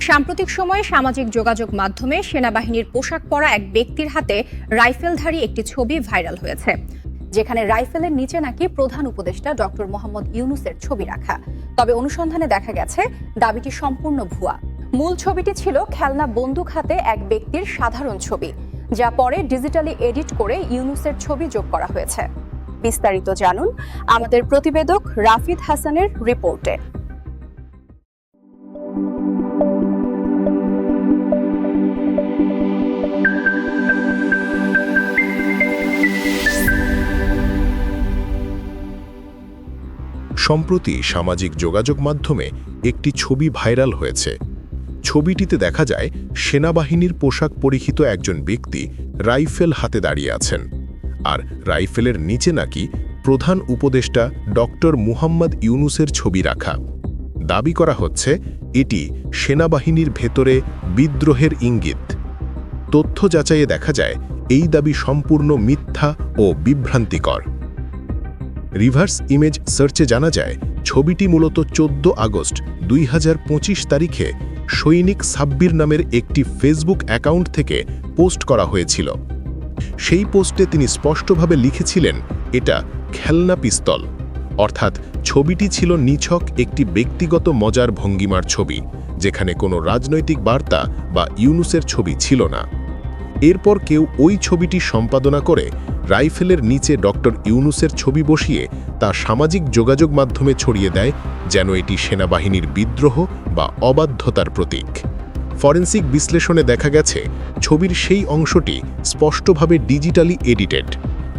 সাম্প্রতিক সময়ে সামাজিক যোগাযোগ মাধ্যমে সেনাবাহিনীর পোশাক পরা এক ব্যক্তির হাতে রাইফেলধারী একটি ছবি ভাইরাল হয়েছে, যেখানে রাইফেলের নিচে নাকি প্রধান উপদেষ্টা ডক্টর মোহাম্মদ ইউনুসের ছবি রাখা। তবে অনুসন্ধানে দেখা গেছে, দাবিটি সম্পূর্ণ ভুয়া। মূল ছবিটি ছিল খেলনা বন্দুক হাতে এক ব্যক্তির সাধারণ ছবি, যা পরে ডিজিটালি এডিট করে ইউনুসের ছবি যোগ করা হয়েছে। বিস্তারিত জানুন আমাদের প্রতিবেদক রাফিদ হাসানের রিপোর্টে। সম্প্রতি সামাজিক যোগাযোগ মাধ্যমে একটি ছবি ভাইরাল হয়েছে। ছবিটিতে দেখা যায়, সেনাবাহিনীর পোশাক পরিহিত একজন ব্যক্তি রাইফেল হাতে দাঁড়িয়ে আছেন। আর রাইফেলের নিচে নাকি প্রধান উপদেষ্টা ডক্টর মুহাম্মদ ইউনুসের ছবি রাখা। দাবি করা হচ্ছে, এটি সেনাবাহিনীর ভেতরে বিদ্রোহের ইঙ্গিত। তথ্য যাচাইয়ে দেখা যায়, এই দাবি সম্পূর্ণ মিথ্যা ও বিভ্রান্তিকর। রিভার্স ইমেজ সার্চে জানা যায়, ছবিটি মূলত চোদ্দ আগস্ট দুই হাজার পঁচিশ তারিখে সৈনিক সাব্বির নামের একটি ফেসবুক অ্যাকাউন্ট থেকে পোস্ট করা হয়েছিল। সেই পোস্টে তিনি স্পষ্টভাবে লিখেছিলেন, এটা খেলনা পিস্তল। অর্থাৎ ছবিটি ছিল নিছক একটি ব্যক্তিগত মজার ভঙ্গিমার ছবি, যেখানে কোনো রাজনৈতিক বার্তা বা ইউনুসের ছবি ছিল না। এরপর কেউ ওই ছবিটি সম্পাদনা করে রাইফেলের নিচে ডক্টর ইউনুসের ছবি বসিয়ে তা সামাজিক যোগাযোগ মাধ্যমে ছড়িয়ে দেয়, যেন এটি সেনাবাহিনীর বিদ্রোহ বা অবাধ্যতার প্রতীক। ফরেন্সিক বিশ্লেষণে দেখা গেছে, ছবির সেই অংশটি স্পষ্টভাবে ডিজিটালি এডিটেড।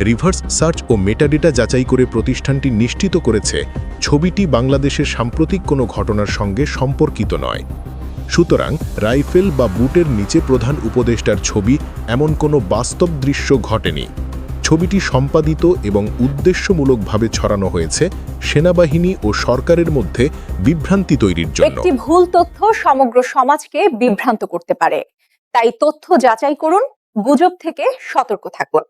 রিভার্স সার্চ ও মেটাডেটা যাচাই করে প্রতিষ্ঠানটি নিশ্চিত করেছে, ছবিটি বাংলাদেশের সাম্প্রতিক কোনো ঘটনার সঙ্গে সম্পর্কিত নয়। সুতরাং রাইফেল বা বুটের নিচে প্রধান উপদেষ্টার ছবি এমন কোনো বাস্তব দৃশ্য ঘটেনি। ছবিটি সম্পাদিত এবং উদ্দেশ্যমূলকভাবে ছড়ানো হয়েছে সেনাবাহিনী ও সরকারের মধ্যে বিভ্রান্তি তৈরির জন্য। একটি ভুল তথ্য সমগ্র সমাজকে বিভ্রান্ত করতে পারে। তাই তথ্য যাচাই করুন, গুজব থেকে সতর্ক থাকুন।